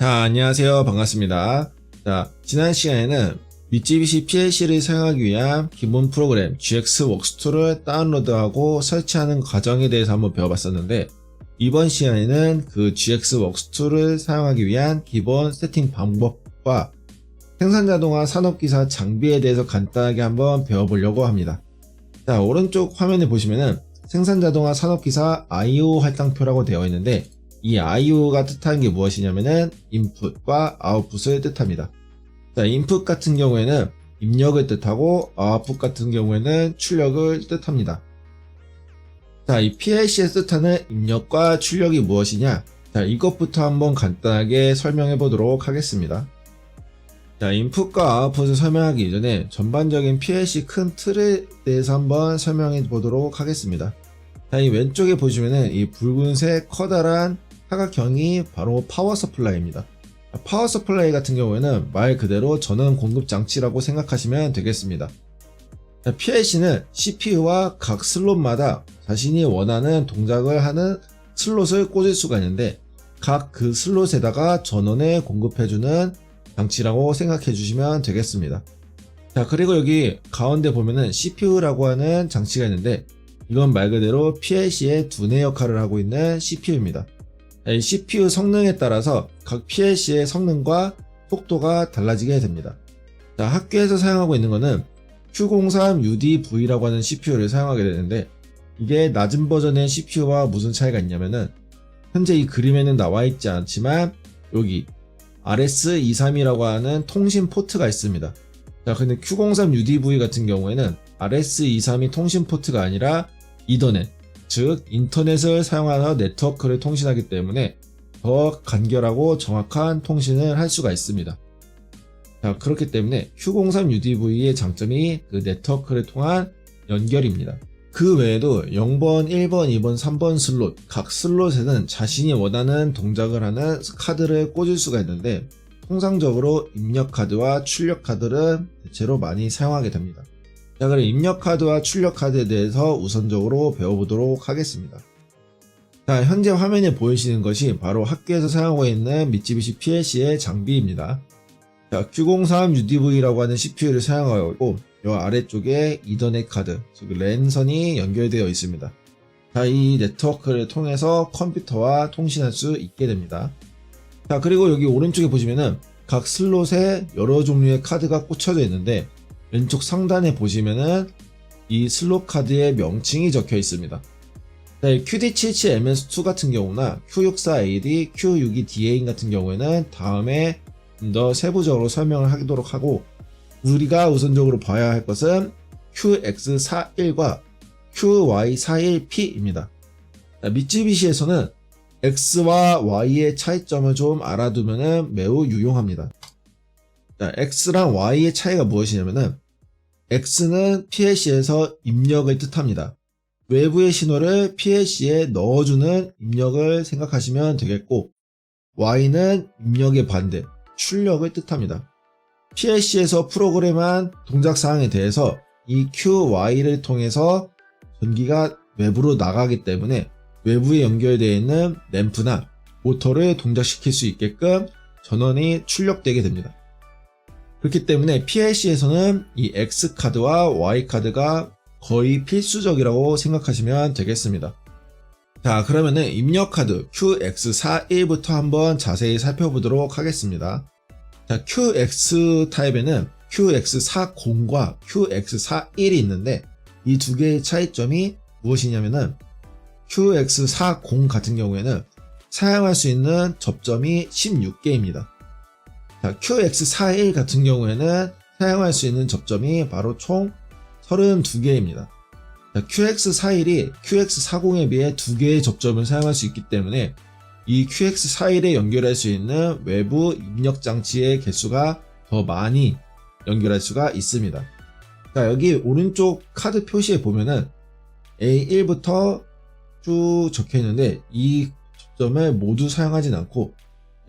자, 안녕하세요. 반갑습니다. 자, 지난 시간에는 미쯔비시 PLC를 사용하기 위한 기본 프로그램 GX 웍스툴을 다운로드하고 설치하는 과정에 대해서 한번 배워봤었는데 이번 시간에는 그 GX 웍스툴을 사용하기 위한 기본 세팅 방법과 생산자동화 산업기사 장비에 대해서 간단하게 한번 배워보려고 합니다. 자, 오른쪽 화면에 보시면은 생산자동화 산업기사 IO 할당표라고 되어 있는데 이 IO가 뜻하는 게 무엇이냐면은 인풋과 아웃풋을 뜻합니다. 자, 인풋 같은 경우에는 입력을 뜻하고 아웃풋 같은 경우에는 출력을 뜻합니다. 자, 이 PLC의 뜻하는 입력과 출력이 무엇이냐? 자, 이것부터 한번 간단하게 설명해 보도록 하겠습니다. 자, 인풋과 아웃풋을 설명하기 이전에 전반적인 PLC 큰 틀에 대해서 한번 설명해 보도록 하겠습니다. 자, 이 왼쪽에 보시면은 이 붉은색 커다란 사각형이 바로 파워 서플라이입니다. 파워 서플라이 같은 경우에는 말 그대로 전원 공급 장치라고 생각하시면 되겠습니다. PLC는 CPU와 각 슬롯마다 자신이 원하는 동작을 하는 슬롯을 꽂을 수가 있는데 각 그 슬롯에다가 전원을 공급해주는 장치라고 생각해 주시면 되겠습니다. 자, 그리고 여기 가운데 보면은 CPU라고 하는 장치가 있는데 이건 말 그대로 PLC의 두뇌 역할을 하고 있는 CPU입니다. 이 CPU 성능에 따라서 각 PLC의 성능과 속도가 달라지게 됩니다. 자, 학교에서 사용하고 있는 것은 Q03UDV라고 하는 CPU를 사용하게 되는데 이게 낮은 버전의 CPU와 무슨 차이가 있냐면은 현재 이 그림에는 나와 있지 않지만 여기 RS232라고 하는 통신 포트가 있습니다. 자, 근데 Q03UDV 같은 경우에는 RS232 통신 포트가 아니라 이더넷, 즉 인터넷을 사용하여 네트워크를 통신하기 때문에 더 간결하고 정확한 통신을 할 수가 있습니다. 자, 그렇기 때문에 Q03UDV의 장점이 그 네트워크를 통한 연결입니다. 그 외에도 0번, 1번, 2번, 3번 슬롯, 각 슬롯에는 자신이 원하는 동작을 하는 카드를 꽂을 수가 있는데 통상적으로 입력 카드와 출력 카드를 대체로 많이 사용하게 됩니다. 자, 그럼 입력 카드와 출력 카드에 대해서 우선적으로 배워보도록 하겠습니다. 자, 현재 화면에 보이시는 것이 바로 학교에서 사용하고 있는 미쯔비시 PLC의 장비입니다. 자, Q03UDV라고 하는 CPU를 사용하고 있고, 이 아래쪽에 이더넷 카드, 즉 랜선이 연결되어 있습니다. 자, 이 네트워크를 통해서 컴퓨터와 통신할 수 있게 됩니다. 자, 그리고 여기 오른쪽에 보시면은 각 슬롯에 여러 종류의 카드가 꽂혀져 있는데, 왼쪽 상단에 보시면은 이 슬롯 카드의 명칭이 적혀 있습니다. 네, QD77MS2 같은 경우나 Q64AD, Q62DA 같은 경우에는 다음에 좀 더 세부적으로 설명을 하도록 하고 우리가 우선적으로 봐야 할 것은 QX41과 QY41P입니다. 미쯔비시에서는 X와 Y의 차이점을 좀 알아두면 매우 유용합니다. 자, X랑 Y의 차이가 무엇이냐면은 X는 PLC에서 입력을 뜻합니다. 외부의 신호를 PLC에 넣어주는 입력을 생각하시면 되겠고 Y는 입력의 반대, 출력을 뜻합니다. PLC에서 프로그램한 동작 사항에 대해서 이 QY를 통해서 전기가 외부로 나가기 때문에 외부에 연결되어 있는 램프나 모터를 동작시킬 수 있게끔 전원이 출력되게 됩니다. 그렇기 때문에 PLC에서는 이 X카드와 Y카드가 거의 필수적이라고 생각하시면 되겠습니다. 자, 그러면은 입력카드 QX41부터 한번 자세히 살펴보도록 하겠습니다. 자, QX 타입에는 QX40과 QX41이 있는데 이 두 개의 차이점이 무엇이냐면은 QX40 같은 경우에는 사용할 수 있는 접점이 16개입니다. 자, QX41 같은 경우에는 사용할 수 있는 접점이 바로 총 32개입니다. QX41이 QX40에 비해 2개의 접점을 사용할 수 있기 때문에 이 QX41에 연결할 수 있는 외부 입력 장치의 개수가 더 많이 연결할 수가 있습니다. 자, 여기 오른쪽 카드 표시에 보면은 A1부터 쭉 적혀 있는데 이 접점을 모두 사용하진 않고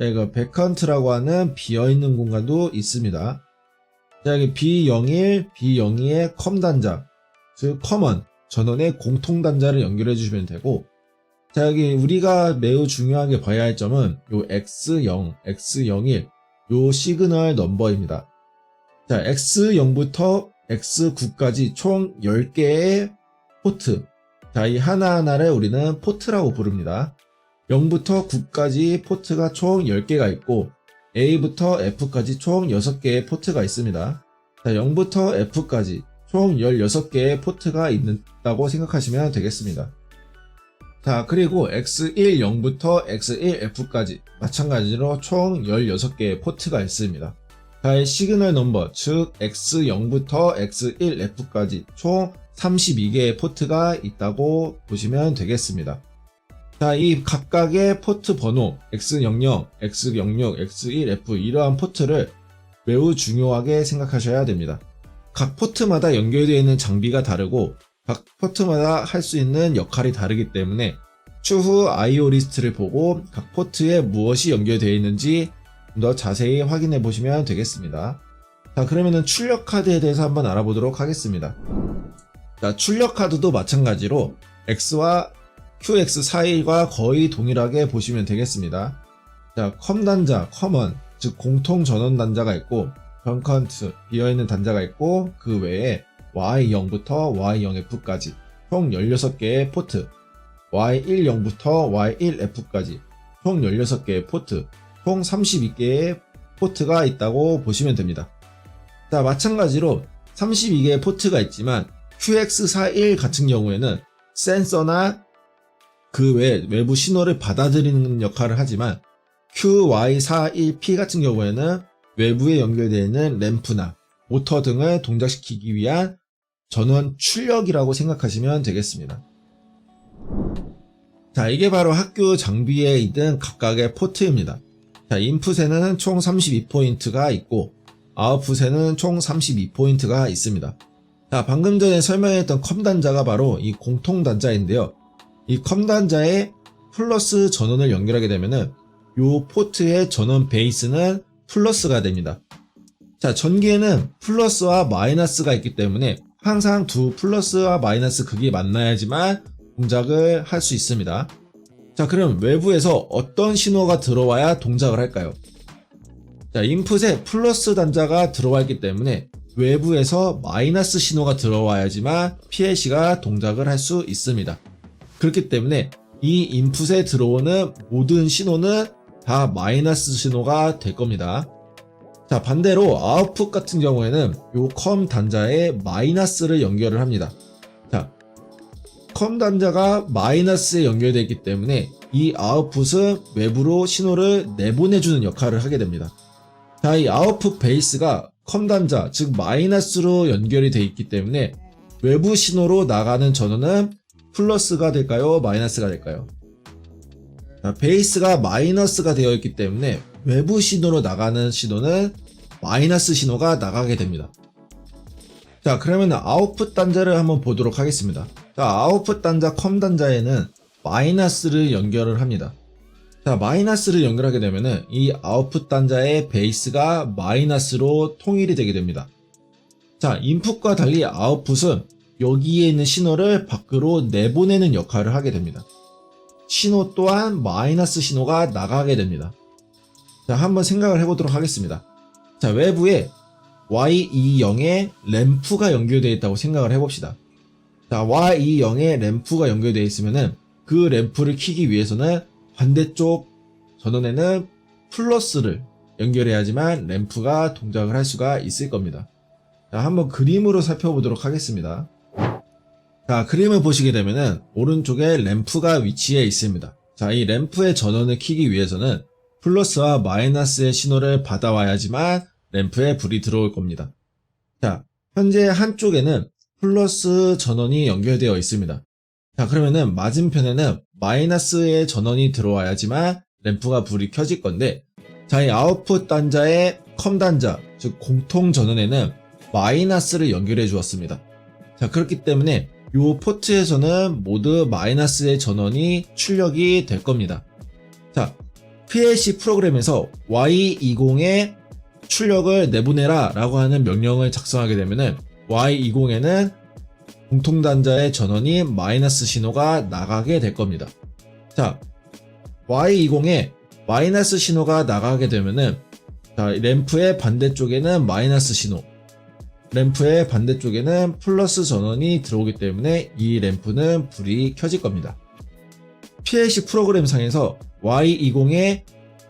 이거 백컨트라고 하는 비어있는 공간도 있습니다. 자, 여기 B01, B02의 컴 단자, 즉 커먼 전원의 공통 단자를 연결해 주시면 되고 자, 여기 우리가 매우 중요하게 봐야 할 점은 요 X0, X01, 요 시그널 넘버입니다. 자, X0부터 X9까지 총 10개의 포트. 자, 이 하나하나를 우리는 포트라고 부릅니다. 0부터 9까지 포트가 총 10개가 있고, A부터 F까지 총 6개의 포트가 있습니다. 자, 0부터 F까지 총 16개의 포트가 있다고 생각하시면 되겠습니다. 자, 그리고 X1, 0부터 X1, F까지 마찬가지로 총 16개의 포트가 있습니다. 자의 시그널 넘버, 즉 X0부터 X1F까지 총 32개의 포트가 있다고 보시면 되겠습니다. 자, 이 각각의 포트 번호 X00, X06, X1F 이러한 포트를 매우 중요하게 생각하셔야 됩니다. 각 포트마다 연결되어 있는 장비가 다르고 각 포트마다 할 수 있는 역할이 다르기 때문에 추후 IO 리스트를 보고 각 포트에 무엇이 연결되어 있는지 좀 더 자세히 확인해 보시면 되겠습니다. 자, 그러면은 출력 카드에 대해서 한번 알아보도록 하겠습니다. 자, 출력 카드도 마찬가지로 X와 QX41과 거의 동일하게 보시면 되겠습니다. 자, 컴 단자, 커먼, 즉 공통 전원 단자가 있고 벙컨트, 비어있는 단자가 있고 그 외에 Y0부터 Y0F까지 총 16개의 포트, Y10부터 Y1F까지 총 16개의 포트, 총 32개의 포트가 있다고 보시면 됩니다. 자, 마찬가지로 32개의 포트가 있지만 QX41 같은 경우에는 센서나 그 외 외부 신호를 받아들이는 역할을 하지만 QY41P 같은 경우에는 외부에 연결되어 있는 램프나 모터 등을 동작시키기 위한 전원 출력이라고 생각하시면 되겠습니다. 자, 이게 바로 학교 장비에 있는 각각의 포트입니다. 자, 인풋에는 총 32포인트가 있고, 아웃풋에는 총 32포인트가 있습니다. 자, 방금 전에 설명했던 컴 단자가 바로 이 공통 단자인데요. 이 컴 단자에 플러스 전원을 연결하게 되면은 요 포트의 전원 베이스는 플러스가 됩니다. 자, 전기에는 플러스와 마이너스가 있기 때문에 항상 두 플러스와 마이너스 극이 만나야지만 동작을 할 수 있습니다. 자, 그럼 외부에서 어떤 신호가 들어와야 동작을 할까요? 자, 인풋에 플러스 단자가 들어와 있기 때문에 외부에서 마이너스 신호가 들어와야지만 PLC가 동작을 할 수 있습니다. 그렇기 때문에 이 인풋에 들어오는 모든 신호는 다 마이너스 신호가 될 겁니다. 자, 반대로 아웃풋 같은 경우에는 요 컴 단자에 마이너스를 연결을 합니다. 자, 컴 단자가 마이너스에 연결되어 있기 때문에 이 아웃풋은 외부로 신호를 내보내주는 역할을 하게 됩니다. 자, 이 아웃풋 베이스가 컴 단자, 즉 마이너스로 연결이 되어 있기 때문에 외부 신호로 나가는 전원은 플러스가 될까요? 마이너스가 될까요? 자, 베이스가 마이너스가 되어 있기 때문에 외부 신호로 나가는 신호는 마이너스 신호가 나가게 됩니다. 자, 그러면 아웃풋 단자를 한번 보도록 하겠습니다. 자, 아웃풋 단자 컴 단자에는 마이너스를 연결을 합니다. 자, 마이너스를 연결하게 되면은 이 아웃풋 단자의 베이스가 마이너스로 통일이 되게 됩니다. 자, 인풋과 달리 아웃풋은 여기에 있는 신호를 밖으로 내보내는 역할을 하게 됩니다. 신호 또한 마이너스 신호가 나가게 됩니다. 자, 한번 생각을 해보도록 하겠습니다. 자, 외부에 Y20에 램프가 연결되어 있다고 생각을 해봅시다. 자, Y20에 램프가 연결되어 있으면은 그 램프를 키기 위해서는 반대쪽 전원에는 플러스를 연결해야지만 램프가 동작을 할 수가 있을 겁니다. 자, 한번 그림으로 살펴보도록 하겠습니다. 자, 그림을 보시게 되면은 오른쪽에 램프가 위치해 있습니다. 자, 이 램프의 전원을 키기 위해서는 플러스와 마이너스의 신호를 받아와야지만 램프에 불이 들어올 겁니다. 자, 현재 한쪽에는 플러스 전원이 연결되어 있습니다. 자, 그러면은 맞은편에는 마이너스의 전원이 들어와야지만 램프가 불이 켜질 건데, 자, 이 아웃풋 단자의 컴 단자, 즉 공통 전원에는 마이너스를 연결해 주었습니다. 자, 그렇기 때문에 이 포트에서는 모두 마이너스의 전원이 출력이 될 겁니다. 자, PLC 프로그램에서 Y20에 출력을 내보내라 라고 하는 명령을 작성하게 되면은 Y20에는 공통단자의 전원이 마이너스 신호가 나가게 될 겁니다. 자, Y20에 마이너스 신호가 나가게 되면은 자, 램프의 반대쪽에는 마이너스 신호, 램프의 반대쪽에는 플러스 전원이 들어오기 때문에 이 램프는 불이 켜질 겁니다. PLC 프로그램 상에서 Y20에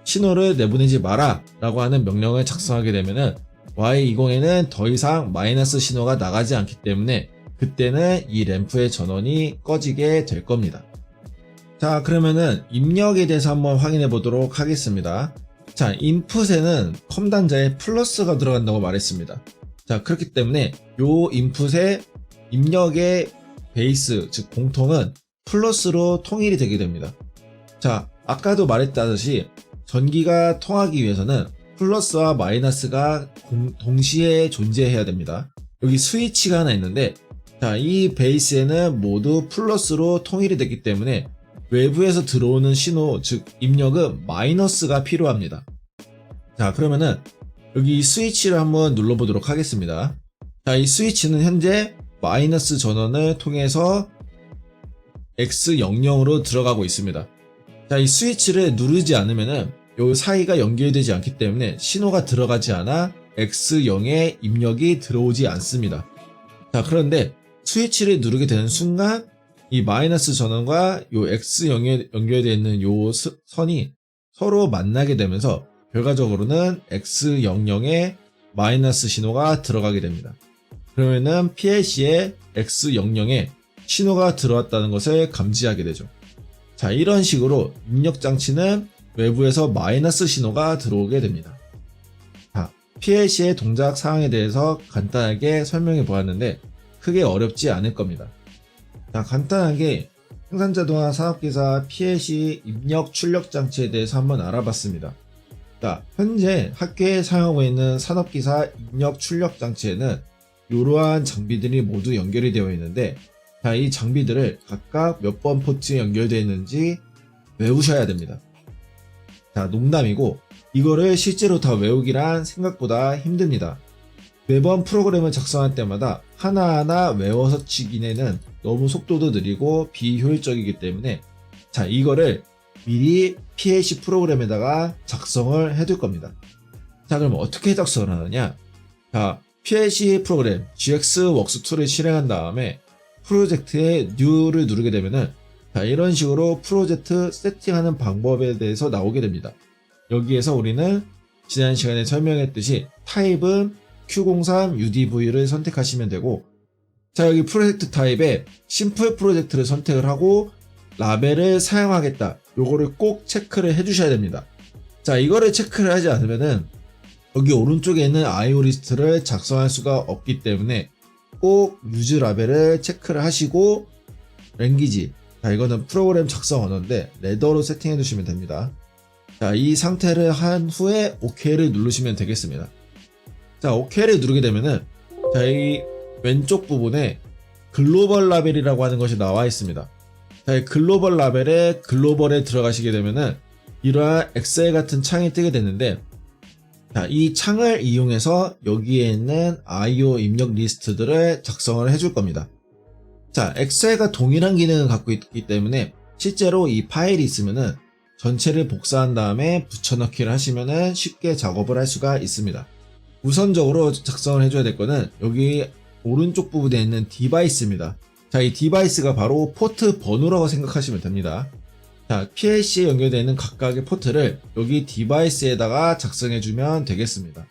신호를 내보내지 마라 라고 하는 명령을 작성하게 되면은 Y20에는 더 이상 마이너스 신호가 나가지 않기 때문에 그때는 이 램프의 전원이 꺼지게 될 겁니다. 자, 그러면은 입력에 대해서 한번 확인해 보도록 하겠습니다. 자, 인풋에는 컴 단자에 플러스가 들어간다고 말했습니다. 자, 그렇기 때문에 요 인풋의 입력의 베이스, 즉 공통은 플러스로 통일이 되게 됩니다. 자, 아까도 말했다듯이 전기가 통하기 위해서는 플러스와 마이너스가 공- 동시에 존재해야 됩니다. 여기 스위치가 하나 있는데, 자, 이 베이스에는 모두 플러스로 통일이 됐기 때문에 외부에서 들어오는 신호, 즉 입력은 마이너스가 필요합니다. 자, 그러면은 여기 이 스위치를 한번 눌러보도록 하겠습니다. 자, 이 스위치는 현재 마이너스 전원을 통해서 X00으로 들어가고 있습니다. 자, 이 스위치를 누르지 않으면은 요 사이가 연결되지 않기 때문에 신호가 들어가지 않아 X0에 입력이 들어오지 않습니다. 자, 그런데 스위치를 누르게 되는 순간 이 마이너스 전원과 요 X0에 연결되어 있는 요 스- 선이 서로 만나게 되면서 결과적으로는 X00에 마이너스 신호가 들어가게 됩니다. 그러면은 PLC에 X00에 신호가 들어왔다는 것을 감지하게 되죠. 자, 이런 식으로 입력 장치는 외부에서 마이너스 신호가 들어오게 됩니다. 자, PLC의 동작 사항에 대해서 간단하게 설명해 보았는데 크게 어렵지 않을 겁니다. 자, 간단하게 생산자동화 산업기사 PLC 입력 출력 장치에 대해서 한번 알아봤습니다. 자, 현재 학교에 사용하고 있는 산업기사 입력 출력 장치에는 이러한 장비들이 모두 연결이 되어 있는데 자, 이 장비들을 각각 몇 번 포트에 연결되어 있는지 외우셔야 됩니다. 자, 농담이고 이거를 실제로 다 외우기란 생각보다 힘듭니다. 매번 프로그램을 작성할 때마다 하나하나 외워서 치기에는 너무 속도도 느리고 비효율적이기 때문에 자, 이거를 미리 PLC 프로그램에다가 작성을 해둘 겁니다. 자, 그럼 어떻게 작성을 하느냐? 자, PLC 프로그램 GX웍스2를 실행한 다음에 프로젝트에 New를 누르게 되면은 자, 이런 식으로 프로젝트 세팅하는 방법에 대해서 나오게 됩니다. 여기에서 우리는 지난 시간에 설명했듯이 타입은 Q03 UDV를 선택하시면 되고 자, 여기 프로젝트 타입에 심플 프로젝트를 선택을 하고 라벨을 사용하겠다. 요거를 꼭 체크를 해주셔야 됩니다. 자, 이거를 체크를 하지 않으면은 여기 오른쪽에 있는 IO 리스트를 작성할 수가 없기 때문에 꼭 유즈 라벨을 체크를 하시고 랭귀지 자 이거는 프로그램 작성 언어인데 레더로 세팅해 두시면 됩니다. 자 이 상태를 한 후에 OK를 누르시면 되겠습니다. 자 OK를 누르게 되면은 자 이 왼쪽 부분에 글로벌 라벨이라고 하는 것이 나와 있습니다. 자, 이 글로벌 라벨에 글로벌에 들어가시게 되면은 이러한 엑셀 같은 창이 뜨게 되는데 자, 이 창을 이용해서 여기에 있는 IO 입력 리스트들을 작성을 해줄 겁니다. 자, 엑셀과 동일한 기능을 갖고 있기 때문에 실제로 이 파일이 있으면은 전체를 복사한 다음에 붙여넣기를 하시면은 쉽게 작업을 할 수가 있습니다. 우선적으로 작성을 해줘야 될 거는 여기 오른쪽 부분에 있는 디바이스입니다. 자, 이 디바이스가 바로 포트 번호라고 생각하시면 됩니다. 자, PLC에 연결되어 있는 각각의 포트를 여기 디바이스에다가 작성해주면 되겠습니다.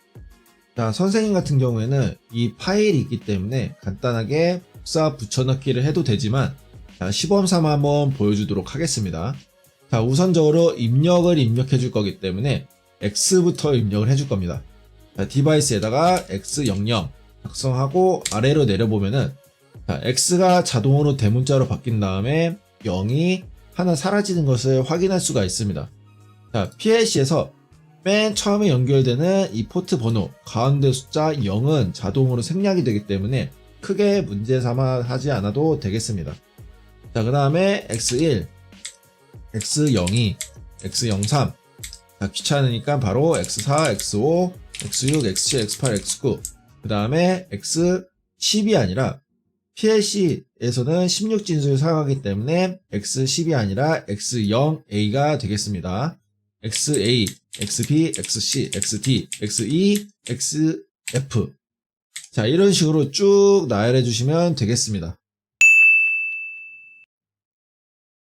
자, 선생님 같은 경우에는 이 파일이 있기 때문에 간단하게 복사 붙여넣기를 해도 되지만, 자, 시범 삼아 한번 보여주도록 하겠습니다. 자, 우선적으로 입력을 입력해 줄 거기 때문에 X부터 입력을 해줄 겁니다. 자, 디바이스에다가 X00 작성하고 아래로 내려보면은 자, X가 자동으로 대문자로 바뀐 다음에 0이 하나 사라지는 것을 확인할 수가 있습니다. 자, PLC에서 맨 처음에 연결되는 이 포트 번호 가운데 숫자 0은 자동으로 생략이 되기 때문에 크게 문제 삼아 하지 않아도 되겠습니다. 자, 그 다음에 X1, X02, X03. 자, 귀찮으니까 바로 X4, X5, X6, X7, X8, X9. 그 다음에 X10이 아니라 PLC X에서는 16진수를 사용하기 때문에 X10이 아니라 X0A가 되겠습니다. XA, XB, XC, XD, XE, XF. 자, 이런 식으로 쭉 나열해 주시면 되겠습니다.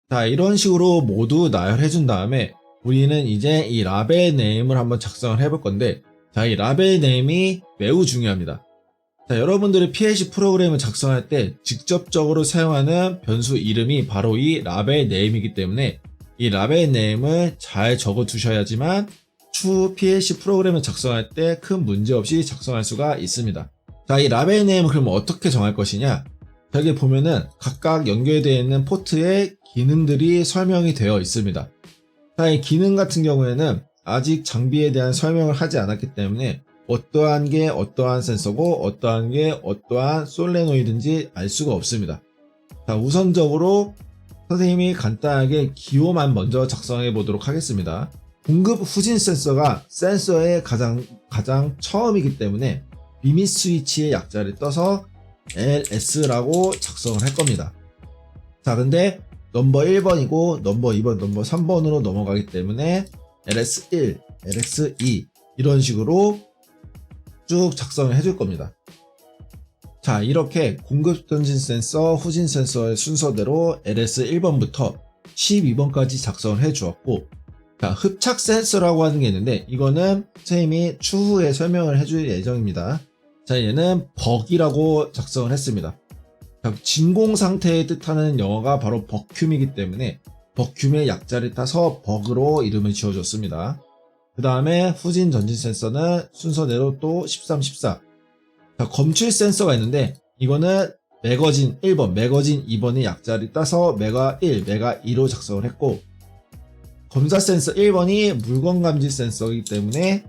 자, 이런 식으로 모두 나열해 준 다음에 우리는 이제 이 라벨 네임을 한번 작성을 해볼 건데 자, 이 라벨 네임이 매우 중요합니다. 자, 여러분들이 PLC 프로그램을 작성할 때 직접적으로 사용하는 변수 이름이 바로 이 라벨 네임이기 때문에 이 라벨 네임을 잘 적어 두셔야지만 추후 PLC 프로그램을 작성할 때 큰 문제 없이 작성할 수가 있습니다. 자, 이 라벨 네임을 그럼 어떻게 정할 것이냐? 여기 보면은 각각 연결되어 있는 포트에 기능들이 설명이 되어 있습니다. 자, 이 기능 같은 경우에는 아직 장비에 대한 설명을 하지 않았기 때문에 어떠한 게 어떠한 센서고 어떠한 게 어떠한 솔레노이드인지 알 수가 없습니다. 자, 우선적으로 선생님이 간단하게 기호만 먼저 작성해 보도록 하겠습니다. 공급 후진 센서가 센서의 가장, 가장 처음이기 때문에 비밋 스위치의 약자를 떠서 LS라고 작성을 할 겁니다. 자, 근데 넘버 1번이고 넘버 2번, 넘버 3번으로 넘어가기 때문에 LS1, LS2 이런 식으로 쭉 작성을 해줄 겁니다. 자, 이렇게 공급 전진 센서, 후진 센서의 순서대로 LS1번부터 12번까지 작성을 해 주었고, 자, 흡착 센서라고 하는 게 있는데, 이거는 선생님이 추후에 설명을 해줄 예정입니다. 자, 얘는 버기라고 작성을 했습니다. 자, 진공 상태의 뜻하는 영어가 바로 버큐이기 때문에 버큐의 약자를 따서 버그로 이름을 지어줬습니다. 그 다음에 후진 전진 센서는 순서대로 또 13, 14. 자, 검출 센서가 있는데 이거는 매거진 1번, 매거진 2번의 약자를 따서 메가 1, 메가 2로 작성을 했고 검사 센서 1번이 물건 감지 센서이기 때문에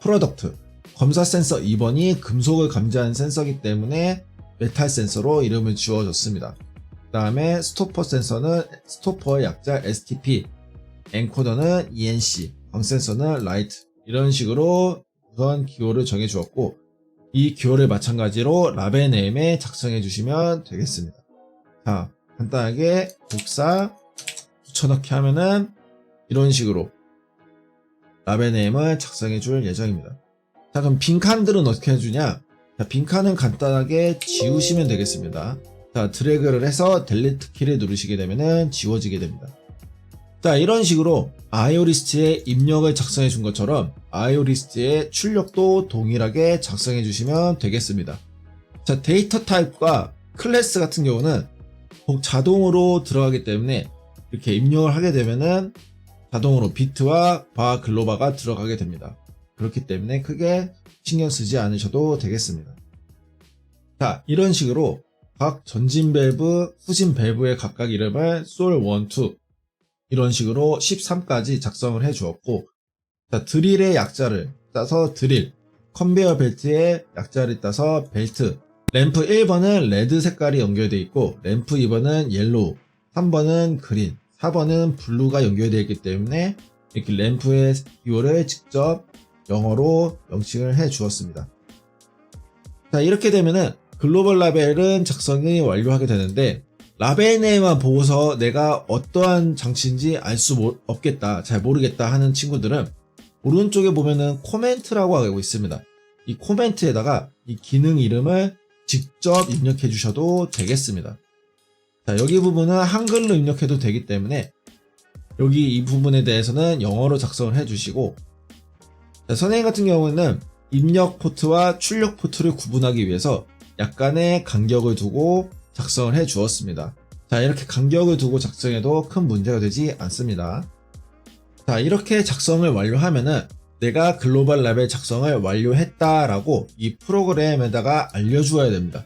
프로덕트 검사 센서 2번이 금속을 감지하는 센서이기 때문에 메탈 센서로 이름을 지어줬습니다. 그 다음에 스토퍼 센서는 스토퍼의 약자 STP, 엔코더는 ENC, 광센서는 라이트 이런 식으로 우선 기호를 정해 주었고 이 기호를 마찬가지로 네임에 작성해 주시면 되겠습니다. 자, 간단하게 복사 붙여넣기 하면은 이런 식으로 네임을 작성해 줄 예정입니다. 자, 그럼 빈칸들은 어떻게 해주냐? 자, 빈칸은 간단하게 지우시면 되겠습니다. 자, 드래그를 해서 델리트 키를 누르시게 되면은 지워지게 됩니다. 자, 이런 식으로 아이오리스트에 입력을 작성해 준 것처럼 아이오리스트의 출력도 동일하게 작성해 주시면 되겠습니다. 자, 데이터 타입과 클래스 같은 경우는 꼭 자동으로 들어가기 때문에 이렇게 입력을 하게 되면은 자동으로 비트와 바 글로바가 들어가게 됩니다. 그렇기 때문에 크게 신경 쓰지 않으셔도 되겠습니다. 자, 이런 식으로 각 전진 밸브, 후진 밸브의 각각 이름을 솔 1, 2 이런 식으로 13까지 작성을 해 주었고 자, 드릴의 약자를 따서 드릴, 컨베어 벨트의 약자를 따서 벨트, 램프 1번은 레드 색깔이 연결되어 있고 램프 2번은 옐로우, 3번은 그린, 4번은 블루가 연결되어 있기 때문에 이렇게 램프의 기호를 직접 영어로 명칭을 해 주었습니다. 자, 이렇게 되면은 글로벌 라벨은 작성이 완료하게 되는데 네임만 보고서 내가 어떠한 장치인지 알 수 없겠다, 잘 모르겠다 하는 친구들은 오른쪽에 보면은 코멘트라고 하고 있습니다. 이 코멘트에다가 이 기능 이름을 직접 입력해 주셔도 되겠습니다. 자, 여기 부분은 한글로 입력해도 되기 때문에 여기 이 부분에 대해서는 영어로 작성을 해 주시고 자, 선생님 같은 경우는 입력 포트와 출력 포트를 구분하기 위해서 약간의 간격을 두고 작성을 해 주었습니다. 자, 이렇게 간격을 두고 작성해도 큰 문제가 되지 않습니다. 자, 이렇게 작성을 완료하면은 내가 글로벌 랩의 작성을 완료했다라고 이 프로그램에다가 알려주어야 됩니다.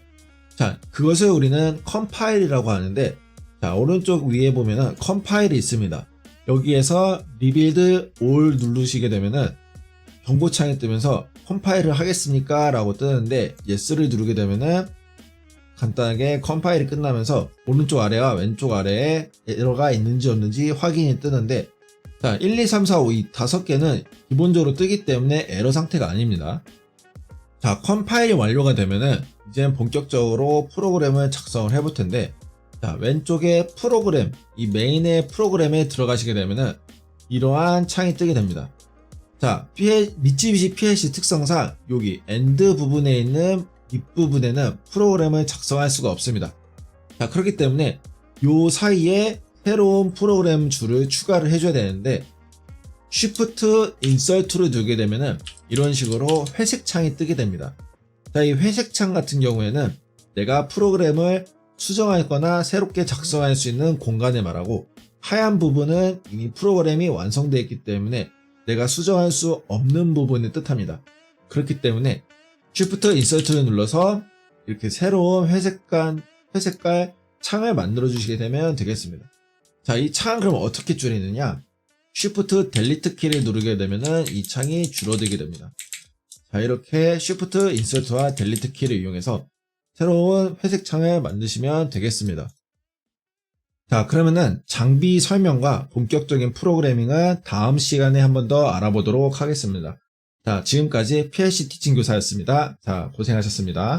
자, 그것을 우리는 컴파일이라고 하는데, 자, 오른쪽 위에 보면은 컴파일이 있습니다. 여기에서 리빌드 올 누르시게 되면은 경고창이 뜨면서 컴파일을 하겠습니까? 라고 뜨는데 yes를 누르게 되면은 간단하게 컴파일이 끝나면서 오른쪽 아래와 왼쪽 아래에 에러가 있는지 없는지 확인이 뜨는데 자 1, 2, 3, 4, 5, 이 다섯 개는 기본적으로 뜨기 때문에 에러 상태가 아닙니다. 자, 컴파일이 완료가 되면은 이제 본격적으로 프로그램을 작성을 해볼 텐데 자, 왼쪽에 프로그램, 이 메인의 프로그램에 들어가시게 되면은 이러한 창이 뜨게 됩니다. 자, PL, 미찌비시 PLC 특성상 여기 엔드 부분에 있는 뒷부분에는 프로그램을 작성할 수가 없습니다. 자, 그렇기 때문에 요 사이에 새로운 프로그램 줄을 추가를 해줘야 되는데 Shift 인설트를 두게 되면은 이런 식으로 회색 창이 뜨게 됩니다. 자, 이 회색 창 같은 경우에는 내가 프로그램을 수정하거나 새롭게 작성할 수 있는 공간을 말하고 하얀 부분은 이미 프로그램이 완성되어 있기 때문에 내가 수정할 수 없는 부분을 뜻합니다. 그렇기 때문에 Shift 인설트를 눌러서 이렇게 새로운 회색깔, 회색깔 창을 만들어 주시게 되면 되겠습니다. 자, 이 창을 그럼 어떻게 줄이느냐? Shift 델리트 키를 누르게 되면은 이 창이 줄어들게 됩니다. 자, 이렇게 Shift 인설트와 델리트 키를 이용해서 새로운 회색 창을 만드시면 되겠습니다. 자, 그러면은 장비 설명과 본격적인 프로그래밍은 다음 시간에 한 번 더 알아보도록 하겠습니다. 자, 지금까지 PLC 티칭 교사였습니다. 자, 고생하셨습니다.